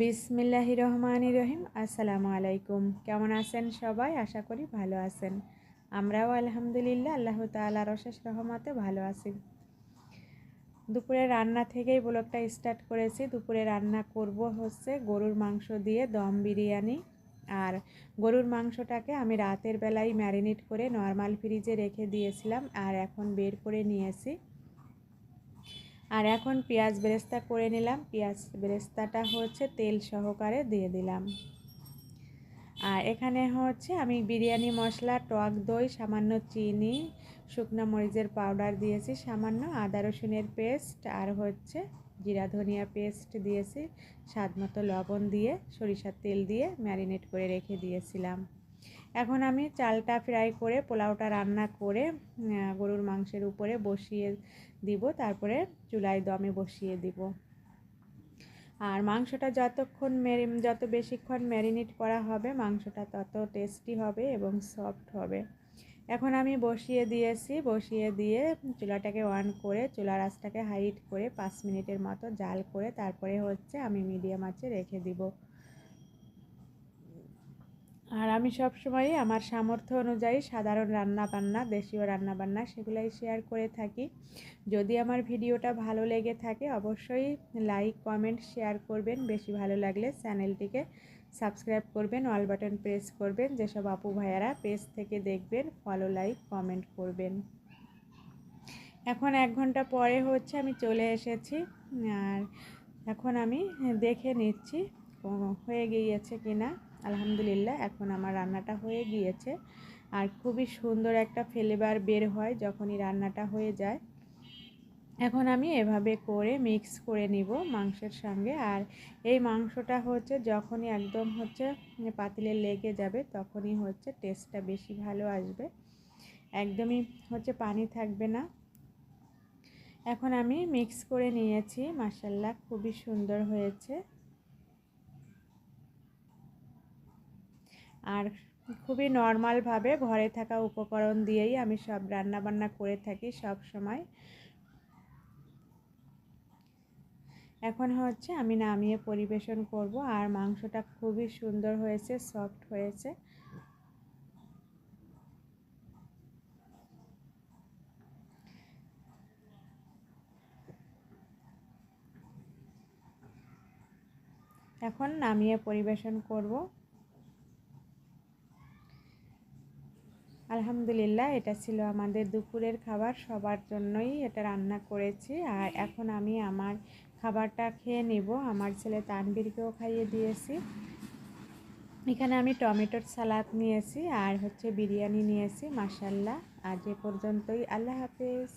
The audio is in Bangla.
বিসমিল্লাহ রহমান রহিম। আসসালামু আলাইকুম। কেমন আছেন সবাই? আশা করি ভালো আছেন। আমরাও আলহামদুলিল্লাহ, আল্লাহ তালার অশেষ রহমতে ভালো আছি। দুপুরে রান্না থেকেই ব্লগটা স্টার্ট করেছি। দুপুরে রান্না করব হচ্ছে গরুর মাংস দিয়ে দম বিরিয়ানি। আর গরুর মাংসটাকে আমি রাতের বেলায় ম্যারিনেট করে নর্মাল ফ্রিজে রেখে দিয়েছিলাম। আর এখন বের করে নিয়েছি। আর এখন পেঁয়াজ বেরেস্তা করে নিলাম। পেঁয়াজ বেরেস্তাটা হচ্ছে তেল সহকারে দিয়ে দিলাম। আর এখানে হচ্ছে আমি বিরিয়ানি মশলা, টক দই, সামান্য চিনি, শুকনো মরিচের পাউডার দিয়েছি, সামান্য আদা রসুনের পেস্ট আর হচ্ছে জিরা ধনিয়া পেস্ট দিয়েছি, স্বাদ মতো লবণ দিয়ে, সরিষার তেল দিয়ে ম্যারিনেট করে রেখে দিয়েছিলাম। এখন আমি চালটা ফ্রাই করে পোলাওটা রান্না করে গরুর মাংসের উপরে বসিয়ে দিব, তারপরে চুলায় দমে বসিয়ে দিব। আর মাংসটা যতক্ষণ মেরি, যত বেশিক্ষণ ম্যারিনেট করা হবে, মাংসটা তত টেস্টি হবে এবং সফট হবে। এখন আমি বসিয়ে দিয়েছি, বসিয়ে দিয়ে চুলাটাকে অন করে, চুলার আঁচটাকে হাইট করে পাঁচ মিনিটের মতো জাল করে, তারপরে হচ্ছে আমি মিডিয়াম আঁচে রেখে দিব। আর আমি সব সময়ই আমার সামর্থ্য অনুযায়ী সাধারণ রান্না বান্না দেশীয় রান্না বান্না সেগুলাই শেয়ার করে থাকি। যদি আমার ভিডিওটা ভালো লেগে থাকে, অবশ্যই লাইক কমেন্ট শেয়ার করবেন। বেশি ভালো লাগলে চ্যানেলটিকে সাবস্ক্রাইব করবেন অল বাটন প্রেস করবেন। যেসব আপু ভাইয়ারা পেজ থেকে দেখবেন ফলো লাইক কমেন্ট করবেন। এখন এক ঘণ্টা পরে হচ্ছে আমি চলে এসেছি। আর এখন আমি দেখে নিচ্ছি। হয়ে গিয়েছে কিনা আলহামদুলিল্লাহ, এখন আমার রান্নাটা হয়ে গিয়েছে। আর খুবই সুন্দর একটা ফ্লেভার বের হয় যখনই রান্নাটা হয়ে যায়। এখন আমি এভাবে করে মিক্স করে নিব মাংসের সঙ্গে। আর এই মাংসটা হচ্ছে যখনই একদম হচ্ছে পাতিলে লেগে যাবে তখনই হচ্ছে টেস্টটা বেশি ভালো আসবে। একদমই হচ্ছে পানি থাকবে না। এখন আমি মিক্স করে নিয়েছি। মাসাল্লাহ খুবই সুন্দর হয়েছে। আর খুবই নর্মালভাবে ঘরে থাকা উপকরণ দিয়েই আমি সব রান্না বান্না করে থাকি সব সময়। এখন হচ্ছে আমি নামিয়ে পরিবেশন করব আর মাংসটা খুবই সুন্দর হয়েছে সফট হয়েছে। এখন নামিয়ে পরিবেশন করব। আলহামদুলিল্লাহ, এটা ছিল আমাদের দুপুরের খাবার। সবার জন্যই এটা রান্না করেছি। আর এখন আমি আমার খাবারটা খেয়ে নেব। আমার ছেলে তানবিরকেও খাইয়ে দিয়েছি। এখানে আমি টমেটোর সালাদ নিয়েছি আর হচ্ছে বিরিয়ানি নিয়েছি মাসাল্লাহ আজ এ পর্যন্তই। আল্লাহ হাফেজ।